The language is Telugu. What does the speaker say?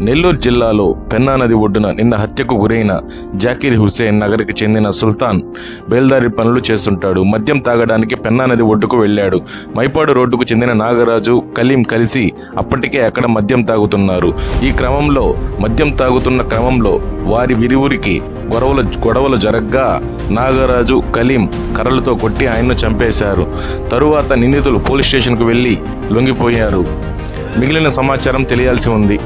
నెల్లూరు జిల్లాలో పెన్నా నది ఒడ్డున నిన్న హత్యకు గురైన జాకీర్ హుసేన్ నగర్కి చెందిన సుల్తాన్ బేల్దారి పనులు చేస్తుంటాడు. మద్యం తాగడానికి పెన్నా నది ఒడ్డుకు వెళ్ళాడు. మైపాడు రోడ్డుకు చెందిన నాగరాజు కలీం కలిసి అప్పటికే అక్కడ మద్యం తాగుతున్నారు. ఈ క్రమంలో మద్యం తాగుతున్న క్రమంలో వారి విరివురికి గొడవలు గొడవలు జరగ్గా నాగరాజు కలీం కర్రలతో కొట్టి ఆయన్ను చంపేశారు. తరువాత నిందితులు పోలీస్ స్టేషన్కు వెళ్ళి లొంగిపోయారు. మిగిలిన సమాచారం తెలియాల్సి ఉంది.